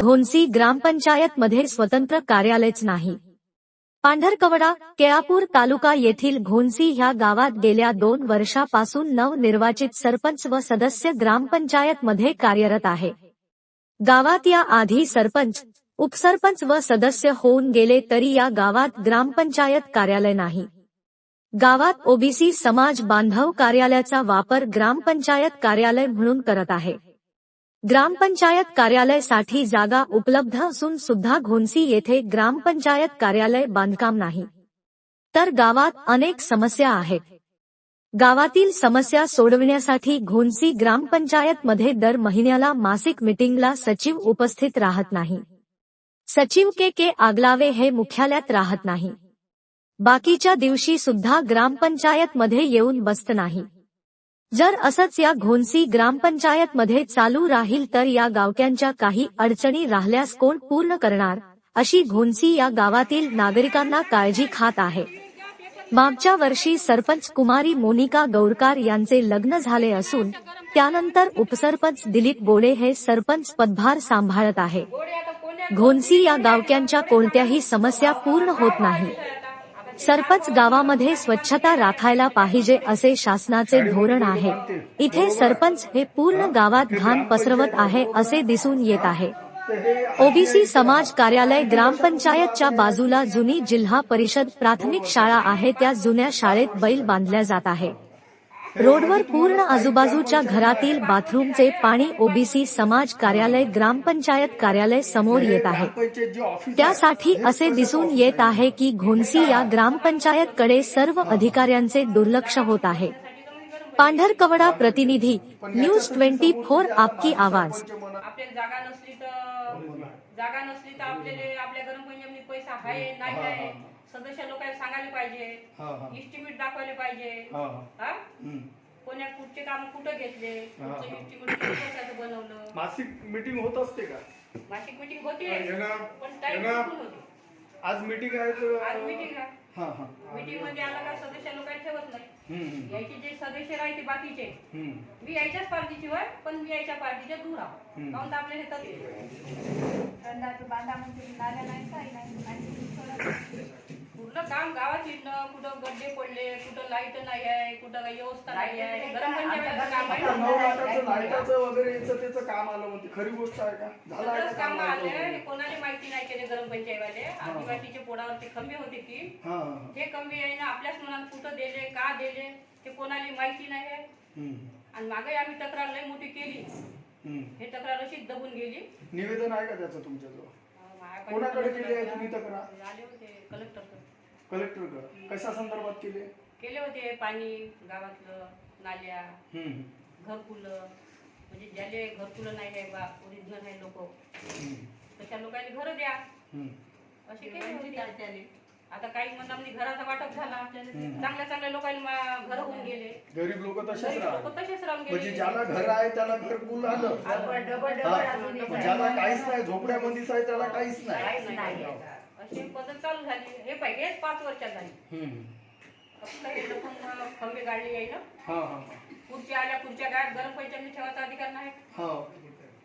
घोनसी ग्रामपंचायत मध्ये स्वतंत्र कार्यालयच नाही. पांढरकवडा केळापूर तालुका येथील घोनसी ह्या गावात गेल्या दोन वर्षापासून नवनिर्वाचित सरपंच व सदस्य ग्रामपंचायत मध्ये कार्यरत आहे. गावात या आधी सरपंच उपसरपंच व सदस्य होऊन गेले तरी या गावात ग्रामपंचायत कार्यालय नाही. गावात ओबीसी समाज बांधव कार्यालयाचा वापर ग्रामपंचायत कार्यालय म्हणून करत आहे. ग्रामपंचायत कार्यालयासाठी जागा उपलब्ध असून सुद्धा घोनसी येथे ग्रामपंचायत कार्यालय बांधकाम नाही. तर गावात अनेक समस्या आहेत. गावातील समस्या सोडविण्यासाठी घोनसी ग्रामपंचायतमध्ये दर महिन्याला मासिक मिटिंगला सचिव उपस्थित राहत नाही. सचिव के के आगलावे हे मुख्यालयात राहत नाही. बाकीच्या दिवशी सुद्धा ग्रामपंचायतमध्ये येऊन बसत नाही. जर असंच या घोनसी ग्रामपंचायत मध्ये चालू राहील तर या गावक्यांच्या काही अडचणी राहिल्यास कोण पूर्ण करणार? अशी घोनसी या गावातील नागरिकांना काळजी खात आहे. मागच्या वर्षी सरपंच कुमारी मोनिका गौरकार यांचे लग्न झाले असून त्यानंतर उपसरपंच दिलीप बोडे हे सरपंच पदभार सांभाळत आहे. घोनसी या गावक्यांच्या कोणत्याही समस्या पूर्ण होत नाही. सरपंच गावामध्ये स्वच्छता राखायला पाहिजे असे शासनाचे धोरण आहे. इथे सरपंच हे पूर्ण गावात घाण पसरवत आहे असे दिसून येत आहे. ओबीसी समाज कार्यालय ग्रामपंचायतच्या बाजूला जुनी जिल्हा परिषद प्राथमिक शाळा आहे. त्या जुन्या शाळेत बैल बांधल्या जात आहे. रोडवर पूर्ण आजूबाजूच्या घरातील बाथरूमचे पाणी ओबीसी समाज कार्यालय ग्रामपंचायत कार्यालय समोर येत आहे. त्यासाठी असे दिसून येत आहे की घोंसी या ग्रामपंचायतकडे सर्व अधिकाऱ्यांचे दुर्लक्ष होत आहे. पांढरकवडा प्रतिनिधी न्यूज ट्वेंटी फोर आपकी आवाज. जागा नसली तर आपल्याला आपल्या पैसा आहे नाही आहे. सदस्य लोकांना सांगायला पाहिजे हा, हा. इस्टिमेट दाखवायला पाहिजे हा, हा. हा हम्म. कोण्या कुठचे काम कुठं घेतले हा, कुठचं हा. इस्टिमेट किती पैशाचं बनवलं मासिक मीटिंग होत असते का मासिक मिटिंग होते पण टाइम. होते आज मीटिंग आहे तर आज मीटिंग आहे हा हा मीटिंगमध्ये आला का सदस्य लोकांना ठेवत नाही हम्म, हम्म. यायचे जे सदस्य राहते बाकीचे हम्म. मी यायच्याच पार्टीची होय पण मी यायच्या पार्टीच्या दूर आहो हम्म. काहून तर आपल्या शेतात बांधा म्हणजे नाल्या नाही काही नाही आणि पूर्ण काम गावात हिंडणं कुठं गड्डे पडले कुठं लाइट नाही आहे कुठं काही व्यवस्था नाही आहे गरम पंचायतीचं काम आहे. आता ना. नवरात्राचं लाईटाचं वगैरे याचं त्याचं काम आलं म्हणते. खरी गोष्ट आहे का? झालं आहे सगळंच का काम काम आले? हे कोणाला माहिती नाही केले गरम पंचायतवाले. आदिवासीच्या पोडावरती खंबे होते की हा. हा, खंबे आहे ना आपल्याच मनात कुठं दिले का दिले ते कोणाला माहिती नाही आहे. हम्म. आणि मागे आम्ही तक्रार लई मोठी केली. हम्म. हे तक्रार अशीच दबून गेली. निवेदन आहे का त्याचं तुमच्याजवळ? कोणाकडे केली आहे तुम्ही तक्रार आले होते कलेक्टर कलेक्टरकडे कशा संदर्भात केली आहे? केले होते पाणी गावातलं नाल्या हम्म. घरकुलं म्हणजे ज्याले घरकुलं नाही आहे बा ओरिजिनल आहे लोक हम्म. तशा लोकांनी घर द्या हम्म. असे केले होते आता काही म्हणता म्हणजे घराचा वाटप झाला चांगल्या चांगल्या लोकांना घर होऊन गेले. गरीब लोक तसेच गरीब लोक राहतात. तसेच राहून म्हणजे गेले ज्याला घर आहे त्याला घरकुल आलं. हा. ज्याला काहीच नाही झोपड्यामध्येच आहे त्याला काहीच नाही. काहीच नाही. अशी पद्धत चालू झाली. हे पाहिजे हेच पाच वर्षात झाली. हम्म. फक्त हे लोकं खंबे गाडले आहे ना हा हा हा. खुर्च्या आल्या खुर्च्या गायब गरम पैशांनी ठेवायचा अधिकार नाही. हा.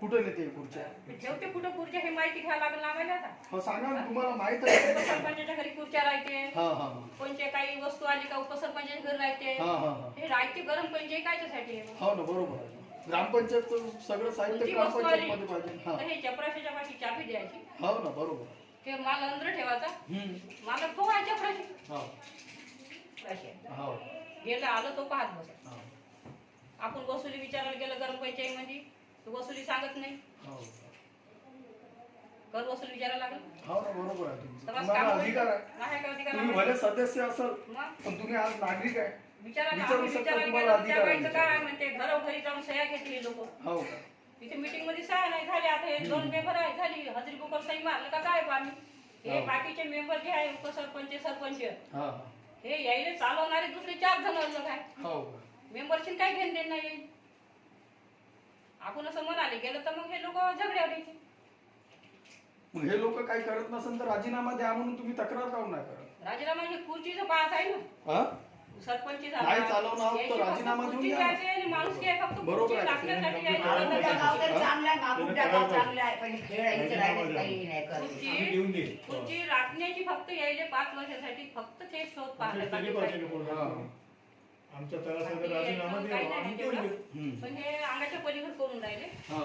कुठं नेते खुर्च्या? ते ठेवते कुठं खुर्च्या? हे माहिती घ्यायला लागलं आम्हाला आता. हो सांगा ना तुम्हाला माहीत आहे. उपसरपंचाच्या घरी खुर्च्या राहते. हा हा हा. कोणते काही वस्तू आली का उपसरपंचाच्या घरी राहते. हा हा हा. हे राहते गरम पंचायत कायच्यासाठी आहे? हो ना बरोबर आहे. ग्रामपंचायत सगळं साहित्य कोणती वस्तू आली ग्रामपंचायत मध्ये पाहिजे. हा. तर हे चपराशीच्या पाठी चाबी द्यायची. हो ना बरोबर. ते माल अंदर ठेवायचा हम्म. मला तो आहे चपराशी हो. अशी. हो. गेला आलं तो पाहत बस. हो. आपण वसुली विचारायला गेलं गरम पंचायत मध्ये तो वसुली सांगत नाही? हो. कर वसुली विचारायला लागलं? हो ना बरोबर आहे तुमचं. तर बस तुम्हाला काम अधिकार आहे. आहे. का अधिकार तुम्ही आहे? भले सदस्य असाल मग? पण तुम्ही आज नागरिक आहे. विचारायला विचारू आम्ही शकता, विचारायला तुम्हाला गेलो त्या अधिकार आहे बाईचं काय म्हणते? घरोघरी जाऊन सह्या घेतली लोक. हो. का तिथे मीटिंगमध्ये सह्या नाही झाली आता हे दोन मेंबर आहे झाली. हजरी बुकर सही मारलं का काय पाणी हे हो. बाकीचे मेंबर जे आहे उपसरपंच सरपंच हा. हे यायले चालवणारे दुसरे चार जण लोक आहे हा. हो का मेंबरशी काय घेण देण नाही? आपण असं म्हणाले गेलं तर मग हे लोक झगड्यावर यायचे. मग हे लोक काही करत नसेल तर राजीनामा द्या म्हणून तुम्ही तक्रार काऊन नाही करत? राजीनामा हे खुर्चीचं पाहत आहे ना. हा? सरपंच नाही चालवणं आहोत तर राजीनामा देऊन द्या. माणूस काय फक्त बरोबर खुर्ची आहे. टाकण्यासाठी चांगलं आहे पण हे खेळायचं राहिलं काही नाही करत. तुमची देऊन दे तुमची राखण्याची फक्त यायले पाच वर्षासाठी फक्त ते शोध पाहायला केली पाहिजे. आमच्या तलासाचा राजीनामा आम्ही. देऊ पण हे अंगाच्या पलीकडे करून राहिले. हा.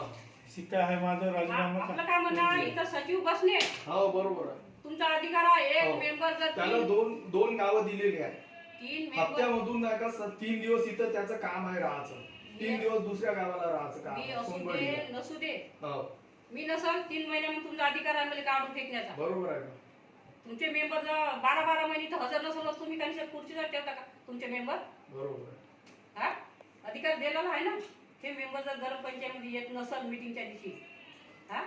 शिक्का आहे माझा राजीनामा आपलं काय म्हणणं इथं सचिव बसले. हो बरोबर आहे. तुमचा अधिकार आहे. एक हो. मेंबर जर त्याला तीन दोन दोन गावं दिलेली आहेत. तीन मेंबर हप्त्यामधून नाही का स- तीन दिवस इथं त्याचं काम आहे राहायचं. तीन दिवस दुसऱ्या गावाला राहायचं काम मी आहे, असू. दे नसू दे. हो. मी नसल तीन महिन्यामध्ये तुमचा अधिकार आहे मला काढून फेकण्याचा. बरोबर आहे. ना तुमचे मेंबर जर बारा बारा महिने इथं हजर नसल तुम्ही त्यांच्या खुर्चीवर ठेवता का? तुमचे मेंबर बरोबर. हा? अधिकार दिलेला आहे ना? ते मेंबर जर गरम पंचायतमध्ये येत नसल मिटिंगच्या दिवशी हा?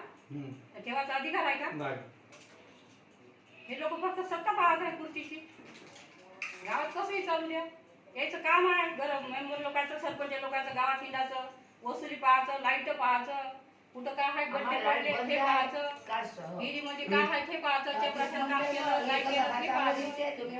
अधिकार आहे का? नाही. हे लोक फक्त सत्ता पाहत आहे खुर्चीची गावात कसंही चालू द्या. याचं काम आहे. गरम मेंबर लोकांचं सरपंच लोकांचं गावात हिंडाचं वसुली पाहायचं लाइट पाहायचं. कुठं काय आहे? गड्डे पडले ते पाहायचं. काय काय आहे ते पाहायचं. ते प्रश्न काम केलं नाही केलं ते पाहायचं. तुम्ही